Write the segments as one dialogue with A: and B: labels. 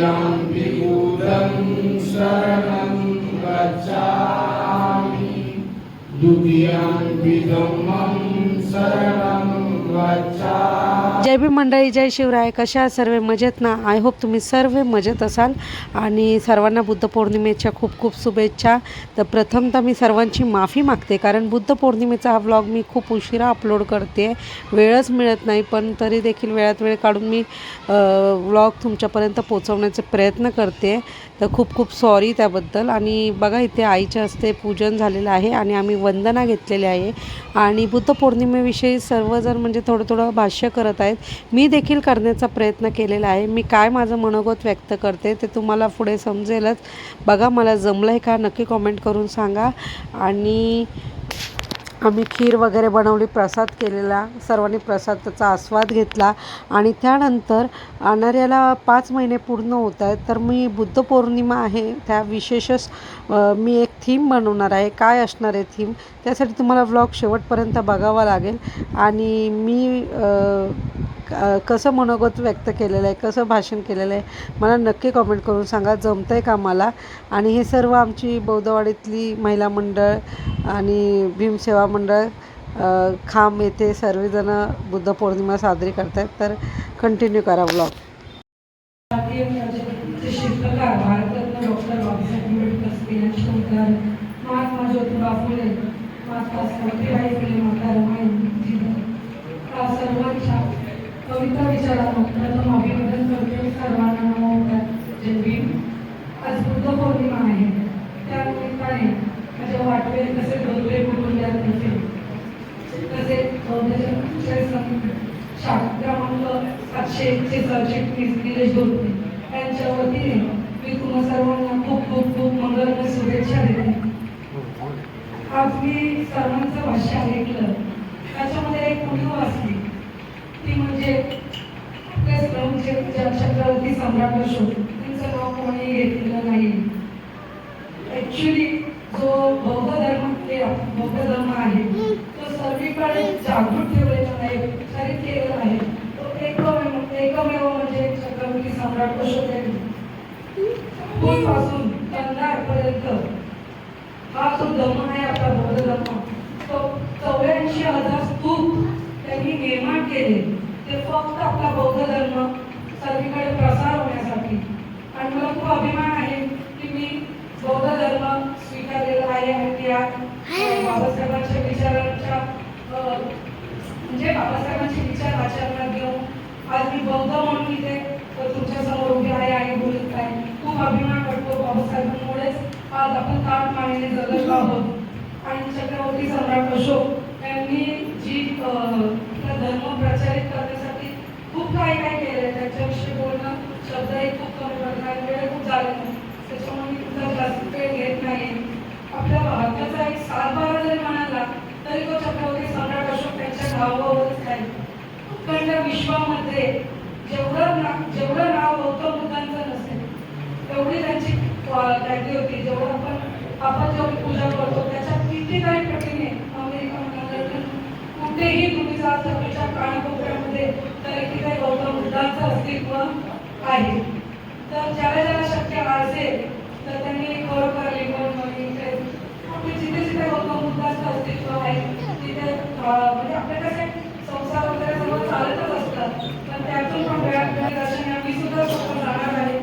A: ुरम् शरणं वचा दुतीयान् विदम्बरणं वचा
B: जय भी मंडळी जय शिवराय. कशा सर्व? मजेत ना? आय होप तुम्ही सर्व मजेत असाल. आणि सर्वांना बुद्ध पौर्णिमेच्या खूप खूप शुभेच्छा. तर प्रथमतः मी सर्वांची माफी मागते कारण बुद्ध पौर्णिमेचा हा व्लॉग मी खूप उशिरा अपलोड करते. वेळच मिळत नाही पण तरी देखील वेळात वेळ काढून मी व्लॉग तुमच्यापर्यंत पोचवण्याचे प्रयत्न करते. तर खूप खूप सॉरी त्याबद्दल. आणि बघा इथे आईच्या हस्ते पूजन झालेलं आहे आणि आम्ही वंदना घेतलेली आहे. आणि बुद्ध पौर्णिमेविषयी सर्वजण म्हणजे थोडं थोडं भाष्य करत आहे आहेत. मी देखील करण्याचा प्रयत्न केलेला आहे. मी काय माझं मनोगत व्यक्त करते ते तुम्हाला पुढे समजेलच. बघा मला जमलं आहे का? नक्की कॉमेंट करून सांगा. आणि आम्ही खीर वगैरे बनवली प्रसाद केलेला. सर्वांनी प्रसादाचा आस्वाद घेतला. आणि त्यानंतर अनार्याला पाच महिने पूर्ण होत आहेत. तर मी बुद्ध पौर्णिमा आहे. त्या विशेषच मी एक थीम बनवणार आहे. काय असणार आहे थीम त्यासाठी तुम्हाला व्लॉग शेवटपर्यंत बघावा लागेल. आणि मी कसं मनोगत व्यक्त केलेलं आहे कसं भाषण केलेलं आहे मला नक्की कॉमेंट करून सांगा. जमतं आहे का मला? आणि हे सर्व आमची बौद्धवाडीतली महिला मंडळ आणि भीमसेवा मंडळ अ, खांब येथे सर्वजणं बुद्ध पौर्णिमा साजरी करत आहेत तर कंटिन्यू करा ब्लॉग
C: महात्मा ज्योतिबा फुले महात्मा सावित्रीबाई फुले माता रमाई जिजाऊ सर्वांच्या कविता विचारांना प्रथम अभिवादन करते सर्वांना नमस्कार जय भीम आज बुद्ध पौर्णिमा आहे. त्या निमित्ताने माझ्या वाटवे कसे दोरे कुटुंबियात नसेल तसे बौद्धाचे शाळा क्रमांक सातशे एकशे सरचिटणीस निलेश धोत्रे यांच्या वतीने मी तुम्हा सर्वांना खूप खूप खूप मंगलमय शुभेच्छा देते. आज मी सर्वांचं भाष्य ऐकलं. त्याच्यामध्ये एक उणीव असते छत्रपती सम्राट अशोक त्यांचं नाव कोणी घेतलेलं नाही. ऍक्च्युली जो बौद्ध धर्म बौद्ध धर्म आहे तो सर्वीकडे जागृत ठेवलेला नाही विचारित केलेला आहे. तो एकमेव एकमेव म्हणजे छत्रपती सम्राट अशोक यांनी पासून कंधारपर्यंत हा जो धर्म आहे आपला बौद्ध धर्म तो चौऱ्याऐंशी हजार स्तूप त्यांनी निर्माण केले. ते फक्त आपला बौद्ध धर्म सर्वीकडे प्रसार होण्यासाठी. आणि मला खूप अभिमान आहे की मी बौद्ध धर्म स्वीकारलेला आहे आणि त्या बाबासाहेबांच्या विचारांच्या म्हणजे बाबासाहेबांचे विचार आचरणात घेऊन आज मी बौद्ध म्हणून इथे तुमच्यासमोर उभी आहे आणि बोलत आहे. खूप अभिमान वाटतो बाबासाहेबांमुळेच आज आपण ताट मानेने जगत आहोत. आणि चक्रवर्ती सम्राट अशोक यांनी जी धर्म प्रचारित करण्यासाठी त्याच्याविषयी बोलणं शब्दही खूप कमी पडणार वेळ खूप झाले त्याच्यामुळे मी तुमचा जास्त वेळ घेत नाही. आपल्या भारताचा एक सातबारा जरी म्हणाला तरी तो छत्रपती सम्राट अशोक त्यांच्या नावावरच आहे अखंड विश्वामध्ये जेवढं ना जेवढं नाव गौतम बुद्धांचं नसेल तेवढी त्यांची ख्याती होती. जेवढं आपण आपण जेवढी पूजा करतो त्याच्यात कितीतरी पटीने अमेरिका कुठेही तुम्ही जात जगाच्या प्राणी तर तिथे गौतम बुद्धांचं अस्तित्व आहे. तर ज्याला ज्याला शक्य असेल तर त्यांनी खरोखर लिंगणमध्ये इथे म्हणजे जिथे जिथे गौतम बुद्धांचं अस्तित्व आहे तिथे म्हणजे आपले कसे संसार वगैरे सर्व चालतच असतात पण त्यातून पण वेळात वेळ दर्शन मी सुद्धा स्वतः जाणार आहे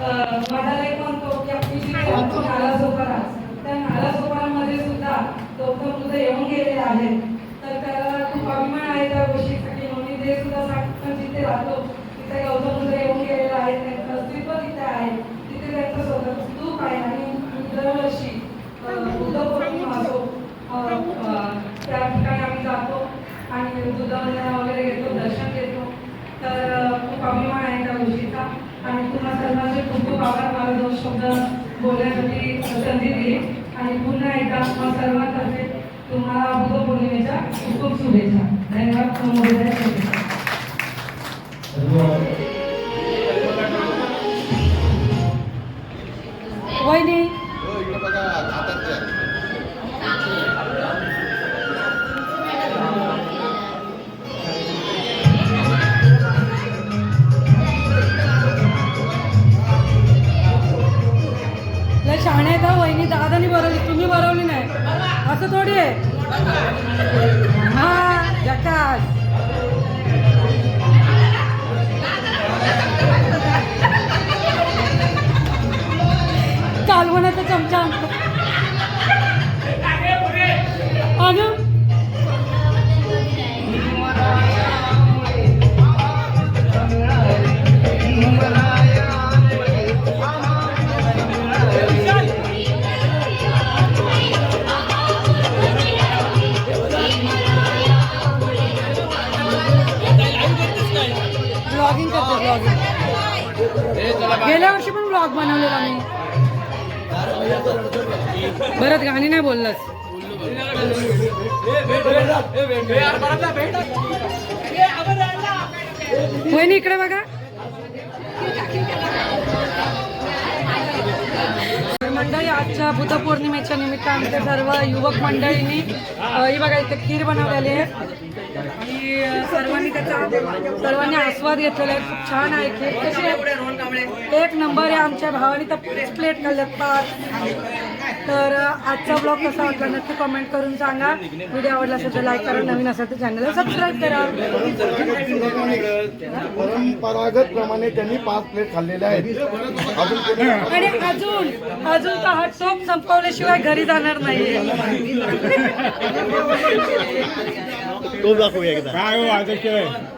C: अं, माझा लेख म्हणतो की आपली जी काही नालासोपारा त्या नालासोपारामध्ये सुद्धा गौतम बुद्ध येऊन गेलेले आहेत तर त्याला खूप अभिमान आहे त्या गोष्टीसाठी सुद्धा सांगतात जिथे राहतो तिथे गौतम बुद्ध येऊन गेलेला आहे त्यांचं अस्तित्व तिथे आहे तिथे त्यांचं स्वतः स्तूप आहे आणि दरवर्षी बुद्ध पौर्णिमा असो त्या ठिकाणी आम्ही जातो आणि बुद्धवंदना वगैरे घेतो दर्शन घेतो. तर खूप अभिमान आहे त्या गोष्टीचा. आणि तुम्हा सर्वांचे खूप खूप आभार. मला दोन शब्द बोलण्यासाठी संधी दिली. आणि पुन्हा एकदा तुम्हा सर्वांतर्फे तुम्हाला बुद्धपौर्णिमेच्या खूप खूप शुभेच्छा. धन्यवाद. तुम्हाला शुभेच्छा.
B: वहिनी.
C: शहाण्या का वहिनी. दादानी बरवली तुम्ही बरवली नाही. असं थोडी आहे. बरं गाणी नाही बोललास. वहिनी इकडे बघा. मंडळी आजच्या बुद्ध पौर्णिमेच्या निमित्त ते सर्व युवक मंडळींनी ही बघा इथे खीर बनवलेली आहे. आणि सर्वांनी त्याचा सर्वांनी आस्वाद घेतलेला आहे. खूप छान आहे. खीर कशी आहे? एक नंबर आहे आमच्या भावाने तर प्लेट खाल्ल्यात पाच तर आजचा ब्लॉग कसा वाटला नक्की कमेंट करून सांगा. व्हिडिओ आवडला असेल तर लाईक करा नवीन असेल तर चॅनलला सबस्क्राईब करा.
A: परंपरागत प्रमाणे त्यांनी पाच प्लेट खाल्लेले आहेत.
C: आणि अजून अजून तर हा टोप संपवल्याशिवाय घरी जाणार नाही
A: काय हो अध्यक्ष आज पौर्णिमेची मागे हे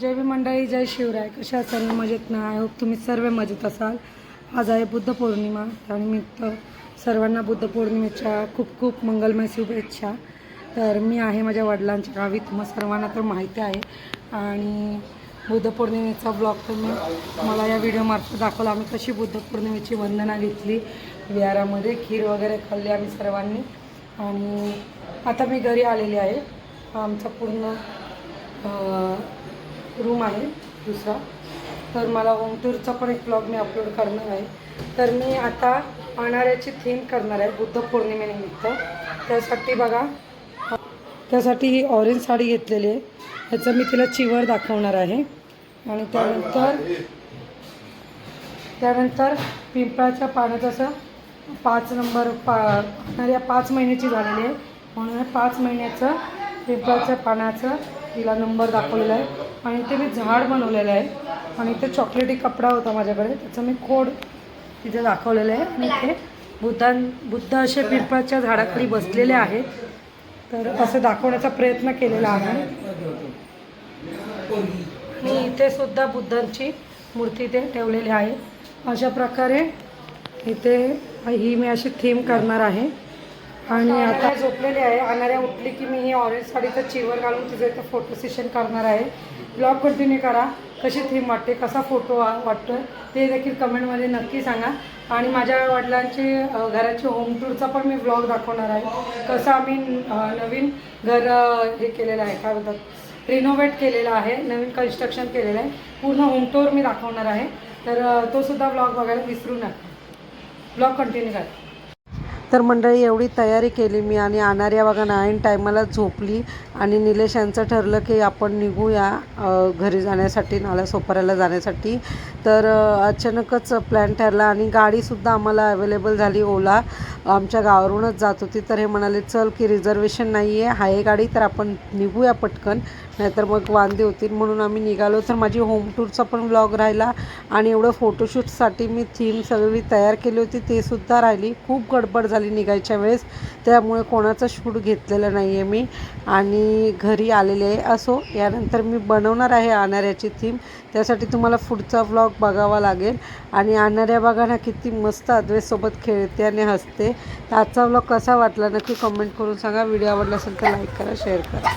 C: जय भी मंडळी जय शिवराय. कशा असाल मजेत ना? आय होप तुम्ही सर्व मजेत असाल. आज आहे बुद्ध पौर्णिमा त्यानिमित्त सर्वांना बुद्ध पौर्णिमेच्या खूप खूप मंगलमय शुभेच्छा. तर मी आहे माझ्या वडिलांच्या गावी तुम्हाला सर्वांना तर माहिती आहे. आणि बुद्ध पौर्णिमेचा ब्लॉग तुम्ही मला या व्हिडिओमार्फत दाखवला. आम्ही कशी बुद्ध पौर्णिमेची वंदना घेतली विहारामध्ये खीर वगैरे खाल्ली आम्ही सर्वांनी. आणि आता मी घरी आलेली आहे. आमचा पूर्ण रूम आहे दुसरा. तर मला होम टूरचा पण एक ब्लॉग मी अपलोड करणार आहे. तर मी आता पाणाऱ्याची थीम करणार आहे बुद्ध पौर्णिमेनिमित्त त्यासाठी बघा त्यासाठी ही ऑरेंज साडी घेतलेली आहे. ह्याचं मी तिला चिवर दाखवणार आहे. आणि त्यानंतर त्यानंतर पिंपळाच्या पाण्यात असं पाच नंबर पा पाच महिन्याची झालेली आहे. म्हणून पाच महिन्याचं पिंपळाच्या पाण्याचं तिला नंबर दाखवलेला आहे. आणि ते मी झाड बनवलेलं आहे. आणि ते चॉकलेटी कपडा होता माझ्याकडे. त्याचं मी कोड तिथे दाखवलेलं आहे. आणि ते बुद्धां बुद्ध असे पिंपळाच्या झाडाखाली बसलेले आहेत. तर असं दाखवण्याचा प्रयत्न केलेला आहे. मी इथे सुद्धा बुद्धांची मूर्ती ते ठेवलेली आहे. अशा प्रकारे इथे ही मी अशी थीम करणार आहे. आणि आता झोपलेली आहे. अनाऱ्या उठली की मी ही ऑरेंज साडीचं चिवर घालून तिचं इथं फोटो सेशन करणार आहे. ब्लॉग कंटिन्यू करा. कशी थीम वाटते? कसा फोटो वाटतो ते देखील कमेंटमध्ये नक्की सांगा. आणि माझ्या वडिलांची घराची होम टूरचा पण मी ब्लॉग दाखवणार आहे. कसं आम्ही नवीन घर हे केलेलं आहे. काय बोलतात? रिनोव्हेट केलेलं आहे. नवीन कन्स्ट्रक्शन केलेलं आहे. पूर्ण होम टूर मी दाखवणार आहे. तर अ, तो सुद्धा ब्लॉग बघायला विसरू नका. ब्लॉग कंटिन्यू करा.
B: तर मंडळी एवढी तयारी केली मी आणि अनार्या बघा नाईन टायमाला झोपली आणि निलेश यांचं ठरलं की आपण निघूया घरी जाण्यासाठी नाला सोपाऱ्याला जाण्यासाठी. तर अचानकच प्लॅन ठरला आणि गाडीसुद्धा आम्हाला अवेलेबल झाली ओला. आमच्या गावावरूनच जात होती. तर हे म्हणाले चल की रिझर्वेशन नाही आहे हाय गाडी तर आपण निघूया पटकन. नाहीतर मग वांदे होतील. म्हणून आम्ही निघालो. तर माझी होम टूरचा पण ब्लॉग राहिला आणि एवढं फोटोशूटसाठी मी थीम सगळी तयार केली होती. ते सुद्धा राहिली. खूप गडबड झाली निघायच्या वेळेस. त्यामुळे कोणाचं शूट घेतलेलं नाही आहे मी. आणि घरी आलेले आहे. असो यानंतर मी बनवणार आहे आणाऱ्याची थीम त्यासाठी तुम्हाला पुढचा व्लॉग बघावा लागेल. आणि आणाऱ्या बघा ना किती मस्त अद्वेसोबत खेळते आणि हसते. तर आजचा व्लॉग कसा वाटला नक्की कमेंट करून सांगा. व्हिडिओ आवडला असेल तर लाईक करा शेअर करा.